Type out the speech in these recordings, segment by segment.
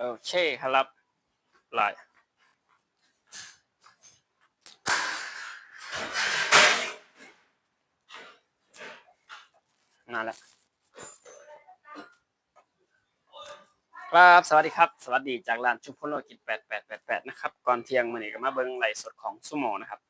โอเคครับลายมาแล้วครับสวัสดีครับ สวัสดีจากร้านชุมพลโลกิจ8888 นะครับ ก่อนเที่ยงมื้อนี้ก็มาเบิ่งไลฟ์สดของซูโม่นะครับ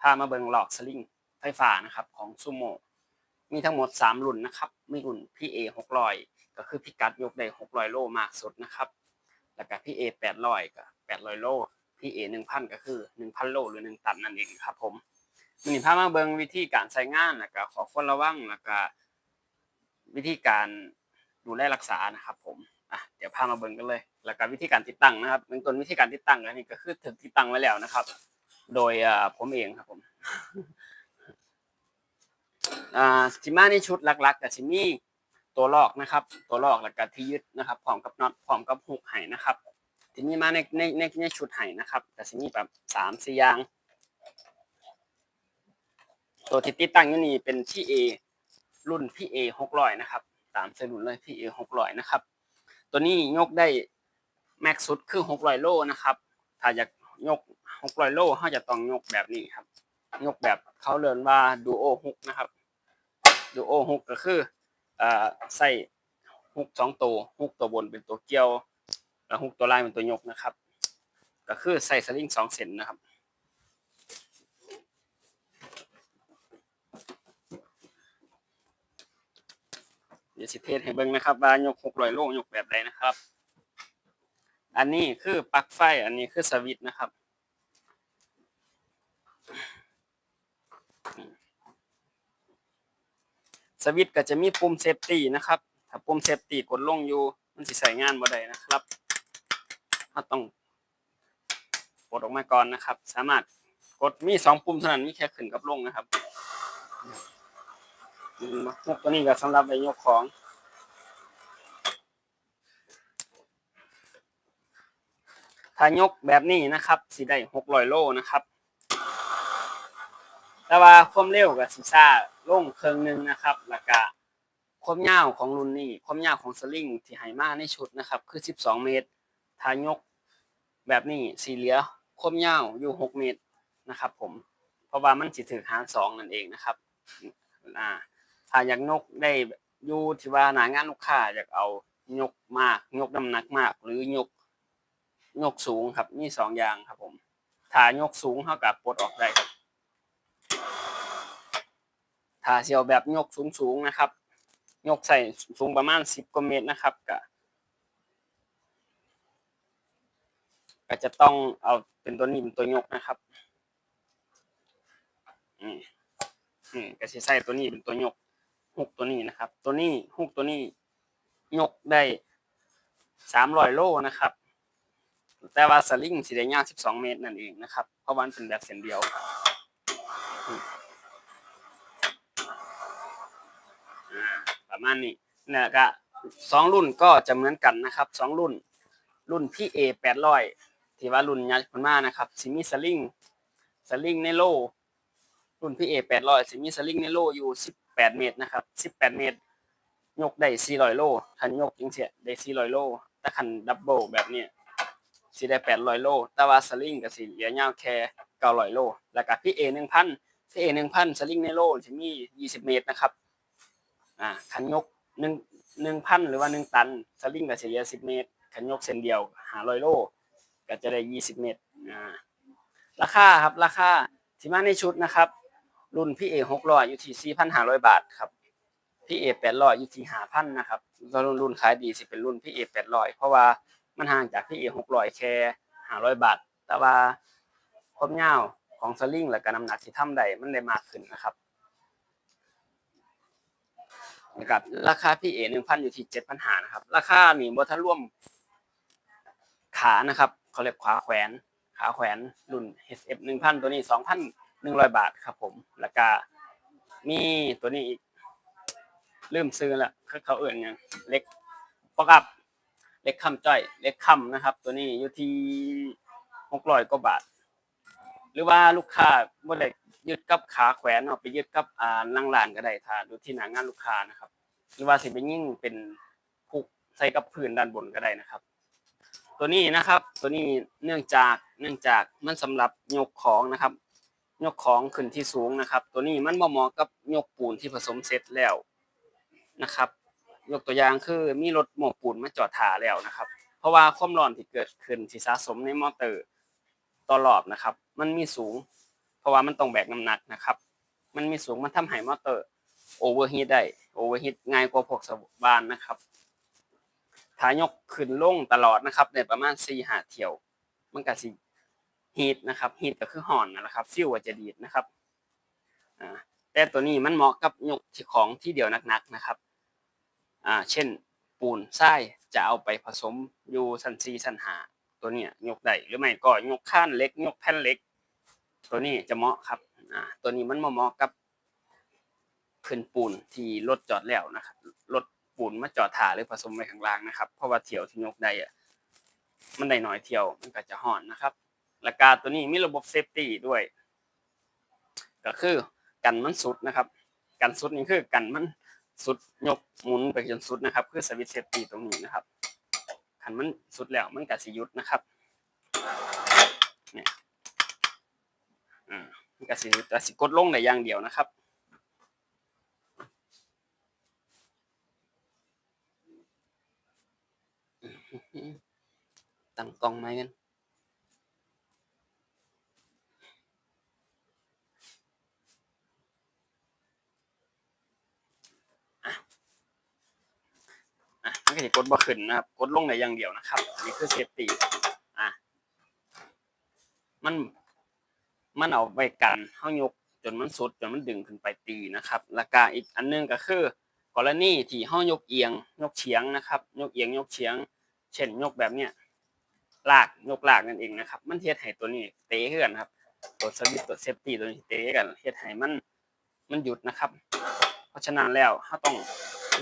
พามาเบิ่งหลอกสลิงไฟฟ้านะครับของซูโม่มีทั้งหมด 3 รุ่นนะครับ มีรุ่น PA 600 ก็คือพิกัดยกได้ 600 โลมากสุดนะครับ แล้วก็ PA 800ก็800โล PA 1000ก็คือ1,000โลหรือ1ตันนั่นเองครับผมมื้อนี้พามาเบิงวิธีการใช้งานแล้วก็ขอควรระวังแล้วก็วิธีการดูแลรักษานะครับผมอะเดี๋ยวพามาเบิงกันเลย แล้วก็วิธีการติดตั้งนะครับเบื้องต้นวิธีการติดตั้งอันนี้ก็คือถึงติดตั้งไว้แล้วนะครับ โดยผมเองครับผมอ่าสิมาในชุดหลักๆกับสิมี ตัวลอกนะครับ ตัวลอกแล้วก็ที่ยึดนะครับพร้อมกับน็อตพร้อมกับหุกไห้นะครับ ที่มีมาในในในในชุดไห้นะครับก็สิมีแบบสามสี่อย่าง ตัวที่ติดตั้งอยู่นี่เป็นพี่เอรุ่นพี่เอหกร้อยนะครับตามเซรุ่นเลยพี่เอหกร้อยนะครับ ตัวนี้ยกได้แม็กสุดคือหกร้อยโลนะครับถ้าอยากยกหกร้อยโลเขาจะต้องยกแบบนี้ครับ ยกแบบเขาเรียนว่าดูโอฮุกนะครับดูโอฮุกก็คือ อ่อใส่ฮุกสองตัวฮุกตัวบนเป็นตัวเกี่ยวแล้วฮุกตัวล่างเป็นตัวยกนะครับ ก็คือใส่สลิงสองเส้นนะครับเดี๋ยวสิเทสให้เบิ่งนะครับว่ายกหกร้อยโลยกแบบใดนะครับ อันนี้คือปลั๊กไฟ อันนี้คือสวิตช์นะครับ วิตก็จะมีปุ่มเซฟตี้นะครับ ถ้าปุ่มเซฟตี้กดลงอยู่ มันสิใช้งานบ่ได้นะครับเราต้องกดออกมาก่อนนะครับ สามารถกดมีสองปุ่มเท่านั้นมีแค่ขึ้นกับลงนะครับอืมพวกตัวนี้ก็สำหรับไปยกของ ถ้ายกแบบนี้นะครับสิได้หกร้อยโลนะครับ แต่ว่าความเร็วกับสิซ่า ลงเครื่องหนึ่งนะครับแล้วก็ความยาวของรุ่นนี้ความยาวของสลิงที่ให้มาในชุดนะครับ คือ 12 เมตรถ้ายกแบบนี้สีเหลือความยาวอยู่ 6 เมตรนะครับ ผมเพราะว่ามันสิถือหารสองนั่นเองนะครับอ่าถ้าอยากยกได้อยู่ที่ว่าหนางานลูกค้าอยากเอายกมากยกน้ำหนักมาก หรือยกยกสูงครับมีสองอย่างครับผมถ้ายกสูงเท่ากับปลดออกได้ครับ ถ้าเสียวแบบยกสูงสูงๆนะครับ ยกใส่สูงประมาณสิบกว่าเมตรนะครับก็ก็จะต้องเอาเป็นตัวนี้เป็นตัวยกนะครับอืมอืมก็จะใส่ตัวนี้เป็นตัวยกฮุกตัวนี้นะครับ ตัวนี้ฮุกตัวนี้ยกได้สามร้อยโลนะครับ แต่ว่าสลิงสีแดงยาว12เมตรนั่นเองนะครับ เพราะว่ามันเป็นแบบเส้นเดียวอืมอ่า ประมาณนี้เนี่ยก็สองรุ่นก็จะเหมือนกันนะครับสองรุ่น รุ่นพี่เอ800ที่ว่ารุ่นยักษ์คนมานะครับสิมีสลิงสลิงในโลรุ่นพี่เอ800สิมีสลิงในโลอยู่18เมตรนะครับ18เมตร ยกได้400โลคันยกจังเสียได้400โลแต่คันดับเบิลแบบนี้สิได้แปดร้อยโลแต่ว่าสลิงก็สิเหลือยาวแค่เก้าร้อยโลแล้วก็พี่เอหนึ่งพันพี่เอหนึ่งพันสลิงในโลจะมียี่สิบเมตรนะครับ อ่าขันยกหนึ่งหนึ่งพันหรือว่าหนึ่งตันสลิงก็สิเหลือสิบเมตรขันยกเส้นเดียวหาร้อยโลก็จะได้ยี่สิบเมตรอ่าราคาครับราคาที่มาในชุดนะครับ รุ่นพี่เอหกร้อยอยู่ที่สี่พันห้าร้อยบาทครับพี่เอแปดร้อยอยู่ที่ห้าพันนะครับเรุ่นรุ่นขายดีสิเป็นรุ่นพี่เอแปดร้อยเพราะว่ามันห่างจากพี่เอหกร้อยแค่ห้าร้อยบาทแต่ว่าความยาวของสลิงและก็น้ำหนักที่ทำได้มันได้มากขึ้นนะครับ นะครับราคาพี่เอหนึ่งพันอยู่ที่เจ็ดพันหานะครับ ราคานี่บทันร่วมขานะครับเขาเรียกขาแขวน ขาแขวนรุ่น SF หนึ่งพันตัวนี้สองพันหนึ่งร้อยบาทครับผมแล้วก็มีตัวนี้อีกลืมซื้อละเขาเอื่นยังเล็กปอกอัพเล็กคำจ้อย เล็กคำนะครับ ตัวนี้อยู่ที่หกร้อยกว่าบาท หรือว่าลูกค้าบ่ได้ ยึดกับขาแขวนเอาไปยึดกับอ่านั่งร้านก็ได้ถ้าดูที่หน้างานลูกค้านะครับ หรือว่าสิไปยิ่งเป็นผูกใส่กับพื้นด้านบนก็ได้นะครับ ตัวนี้นะครับ ตัวนี้เนื่องจากเนื่องจากมันสำหรับยกของนะครับ ยกของขึ้นที่สูงนะครับ ตัวนี้มันบ่เหมาะกับยกปูนที่ผสมเสร็จแล้วนะครับ ยกตัวอย่างคือมีรถโม้ปูนมาจอดถ่าแล้วนะครับ เพราะว่าความร้อนที่เกิดขึ้นที่สะสมในมอเตอร์ต่อรอบนะครับ มันมีสูง ราะว่ามันต้องแบกน้ำหนักนะครับ มันมีสูงมันทำให้มอเตอร์โอเวอร์ฮีทได้โอเวอร์ฮีทง่ายกว่าพวกสบานนะครับถ้ายกขึ้นลงตลอดนะครับในประมาณ4หาเที่ยว มันก็สิฮีทนะครับฮีทก็คือห่อนนะครับฟิวก็จะดีดนะครับอ่าแต่ตัวนี้มันเหมาะกับยกที่ของที่เดียวหนักๆนะครับอ่าเช่นปูนทรายจะเอาไปผสมอยู่ชั้น4ชั้น5ตัวเนี้ยยกได้หรือไม่ก็ยกข้านเล็ก ยกแผ่นเล็ก ตัวนี้จะเหมาะครับอ่าตัวนี้มันเหมาะกับพื้นปูนที่รถจอดแล้วนะครับรถปูนมาจอดถ่าหรือผสมไว้ข้างล่างนะครับ เพราะว่าเที่ยวที่ยกได้อะมันได้น้อยเที่ยวมันก็จะห่อนนะครับและกาตัวนี้มีระบบเซฟตี้ด้วย ก็คือกันมันสุดนะครับ กันสุดนี่คือกันมันสุดยกหมุนไปจนสุดนะครับ คือสวิตเซฟตี้ตรงนี้นะครับขันมันสุดแล้วมันก็สิยุดนะครับเนี่ย อ่ามันก็สิแต่สิกดลงได้อย่างเดียวนะครับตั้งกล้องไหมกันอะอะมันก็จะกดบ่ขึ้นนะครับ กดลงได้อย่างเดียวนะครับอันนี้คือเซฟตี้อะมัน มันเอาไว้กันเฮายกจนมันสุดจนมันดึงขึ้นไปตีนะครับแล้วก็อีกอันหนึงก็คือกรณีที่เฮายกเอียงยกเฉียงนะครับ ยกเอียงยกเฉียง เช่นยกแบบเนี้ยลากยกลากนั่นเองนะครับ มันเฮ็ดให้ตัวนี้เตะขึ้นครับ ตัวสวิตตัวเซฟตี้ตัวนี้เตะกันเฮ็ดให้มันมันหยุดนะครับ เพราะฉะนั้นแล้วเราต้อง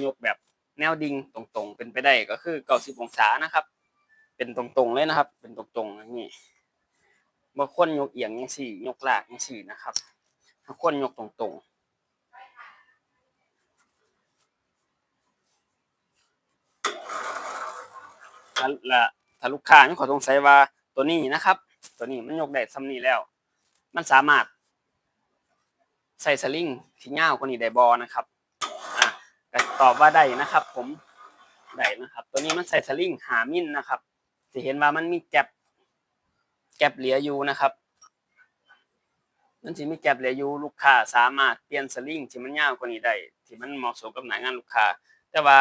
ยกแบบแนวดิ่งตรงๆ เป็นไปได้ก็คือ 90 องศานะครับ เป็นตรงๆเลยนะครับ เป็นตรงๆอย่างนี้ บ่ควรยกเอียงจังซี่ ยกหลากจังซี่นะครับเราควรยกตรงๆถ้าละถ้าลูกค้ามีข้อสงสัยว่าตัวนี้นะครับ ตัวนี้มันยกได้ซ้ำนี้แล้ว มันสามารถใส่สลิงที่ยาวกว่านี้ได้บ่นะครับอะตอบว่าได้นะครับ ผมได้นะครับ ตัวนี้มันใส่สลิงหามิลนะครับจะเห็นว่ามันมีแกลบ แกลบเหลืออยู่นะครับมันจะมีแกลบเหลืออยู่ลูกค้าสามารถเปลี่ยนสลิงที่มันยาวกว่านี้ได้ที่มันเหมาะสมกับหน้างานลูกค้า แต่ว่า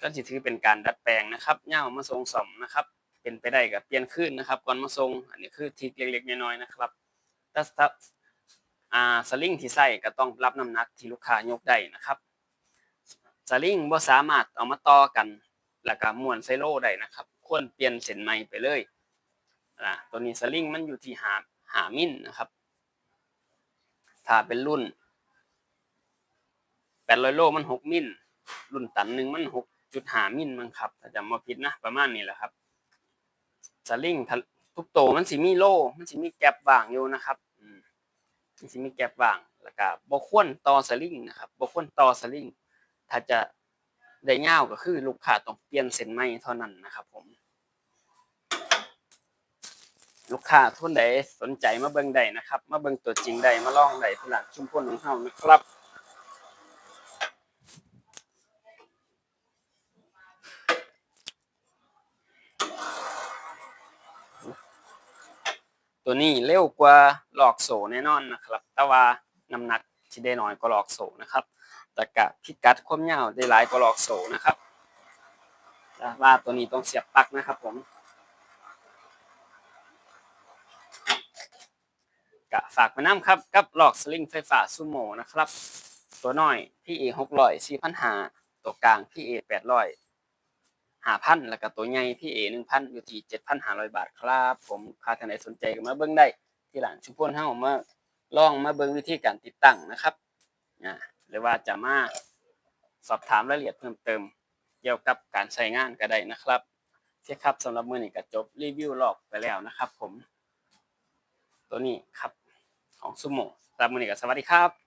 ก็สิถือเป็นการดัดแปลงนะครับย่างมาทรงสมนะครับ เป็นไปได้กับเปลี่ยนขึ้นนะครับ ก่อนมาทรงอันนี้คือทิคเล็กๆน้อยๆนะครับถ้าถ้าอ่าสลิงที่ใส่ก็ต้องรับน้ำหนักที่ลูกค้ายกได้นะครับสลิงบ่สามารถเอามาต่อกัน แล้วก็ม้วนไซโลได้นะครับ ควรเปลี่ยนเส้นใหม่ไปเลย อ่าตัวนี้สลิงมันอยู่ที่หาหามิลนะครับ ถ้าเป็นรุ่น800โลมัน6มิลรุ่นตันหนึ่งมันหกจุดหามิลมั้งครับถ้าจำมาผิดนะประมาณนี้แหละครับสลิงทุกโตมันสิมีโล มันสิมีแกลบว่างอยู่นะครับอืมมันสิมีแกลบว่างแล้วก็บ่ควรต่อสลิงนะครับบ่ควรต่อสลิงถ้าจะได้ยาก็คือลูกค้าต้องเปลี่ยนเส้นใหม่เท่านั้นนะครับผม ลูกค้าทุนใดสนใจมาเบิ่งได้นะครับ มาเบิ่งตัวจริงได้มาลองได้ที่หลังชุมพลของเฮานะครับตัวนี้เร็วกว่าหลอกโซแน่นอนนะครับ แต่ว่าน้ำหนักที่ได้น้อยกว่าหลอกโซนะครับ แต่กะพิกัดความยาวได้หลายกว่าหลอกโซนะครับว่าตัวนี้ต้องเสียบปลั๊กนะครับผม กะฝากไปน้ำครับ กับหลอกสลิงไฟฟ้าซูโม่นะครับ ตัวน้อยพี่เอหกร้อยสี่พันหาตัวกลางพี่เอแปดร้อยหาพันแล้วก็ตัวใหญ่พี่เอหนึ่งพันอยู่ที่เจ็ดพันห้าร้อยบาทครับ ผมคาท่านใดสนใจก็มาเบิ้งได้ ที่หลังชุมพลเฮามาลองมาเบิ้งวิธีการติดตั้งนะครับอ่าหรือว่าจะมาสอบถามรายละเอียดเพิ่มเติม เกี่ยวกับการใช้งานก็ได้นะครับโอเครับสำหรับมือนี้ก็จบรีวิวหลอกไปแล้วนะครับ ผม ตัวนี้ครับ ของซุโม่สำหรับมื้อนี้ก็สวัสดีครับ